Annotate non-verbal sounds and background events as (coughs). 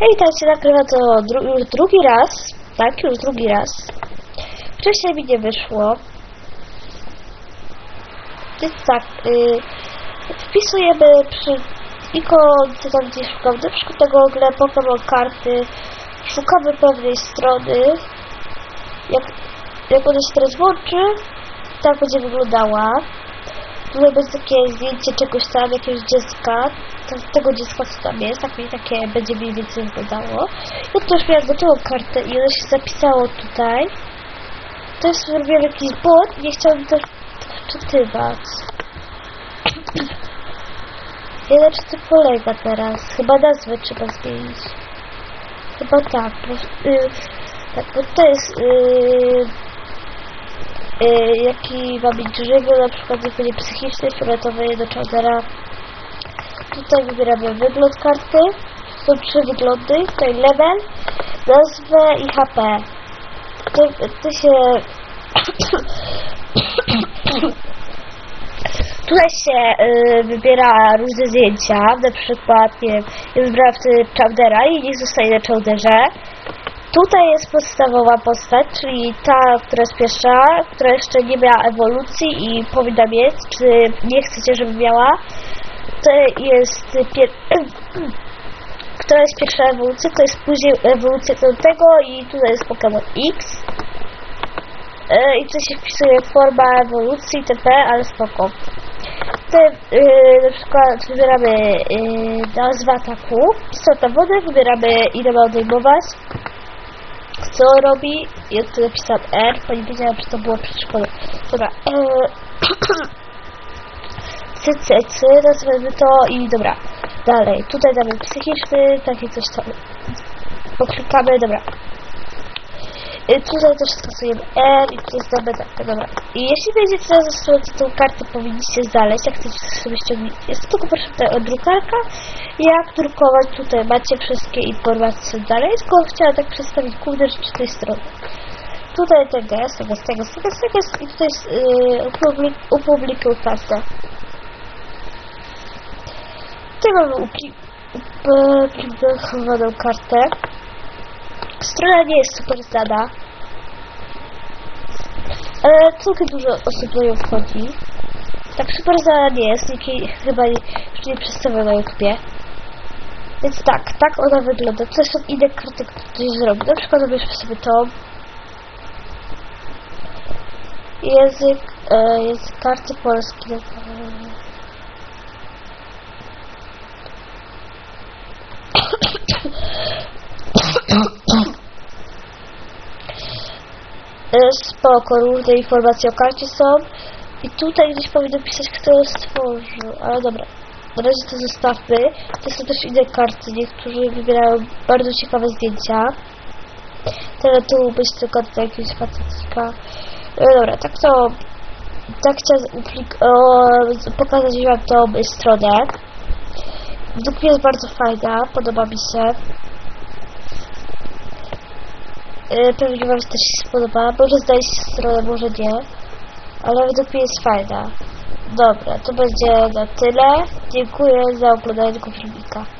Hej, tak się nagrywa to dru już drugi raz. Tak, już drugi raz. Wcześniej mi nie wyszło. Więc tak, y, wpisujemy przy ikonce tam gdzie szukam, na przykład tego ogóle Pokémon karty. Szukamy pewnej strony. Jak, jak ona się teraz włączy, tak będzie wyglądała. Tutaj będzie takie zdjęcie czegoś tam, jakiegoś dziecka, tego dziecka co tam jest, tak mniej takie będzie mniej więcej wyglądało. Ja też miałam gotową kartę i ona się zapisało tutaj. Jest zrobiłem jakiś błąd i nie chciałabym też wczytywać. (clears throat) Nie wiem, czy to polega teraz. Chyba nazwę trzeba zmienić. Chyba tak, bo, y, tak, bo to jest y, y, jaki ma być żywy, na przykład jak będzie psychiczny, fioletowy do Chowdera. Tutaj wybieramy wygląd karty. Są trzy wyglądy. Tutaj level, nazwę i HP. To, to się... (coughs) Tutaj się y, wybiera różne zdjęcia, na przykład, nie wiem, ja wybrałam wtedy Chowdera i niech zostaje na Chowderze. Tutaj jest podstawowa postać, czyli ta, która jest pierwsza, która jeszcze nie miała ewolucji i powinna mieć, czy nie chcecie, żeby miała. To jest (clears throat) która jest pierwsza ewolucja, to jest później ewolucja tego i tutaj jest Pokémon X. E, I tu się wpisuje forma ewolucji TP, ale spoko. Te, yy, na przykład wybieramy yy, nazwę ataku, istota wody, wybieramy ile ma odejmować, co robi, ja tu napisałam R, bo nie wiedziałam, czy to było przedszkole. Dobra, (clears throat) eee, CCC, nazwijmy to i dobra, dalej, tutaj damy psychiczny, takie coś tam, poklikamy, dobra. Y, Tutaj też skasujemy R i tutaj zdamy tak, dobra. I jeśli będziecie teraz zastosować tą kartę, powinniście znaleźć, jak chcecie sobie ściągnąć. Jest tylko potrzebna od drukarka. Jak drukować, tutaj macie wszystkie informacje dalej, tylko chciałam tak przedstawić główne rzeczy tej strony. Tutaj tego jest, tego jest, tego jest, tego jest, tego jest i tutaj jest yy, upublik upublikuj kartę. Tutaj mamy upublikowaną kartę. Strona nie jest super znana, ale całkiem dużo osób na nią wchodzi. Tak super znana nie jest, nikt chyba nie, nie przedstawia na YouTubie. Więc tak, tak ona wygląda. To są inne karty, które zrobi. Na przykład wybierzmy sobie tą. Język, e, język karty polski. (coughs) E, Spoko, różne informacje o karcie są. I tutaj gdzieś powinno pisać, kto ją stworzył. Ale dobra, to zostawmy. To są też inne karty. Niektórzy wybierają bardzo ciekawe zdjęcia. Teraz tu być tylko tutaj jakieś facetka. E, dobra, tak to... Tak o, pokazać wam tą stronę. Według mnie jest bardzo fajna, podoba mi się. Yy, pewnie Wam też się spodoba. Może znaleźć stronę, może nie. Ale według mnie jest fajna. Dobra, to będzie na tyle. Dziękuję za oglądanie tego filmika.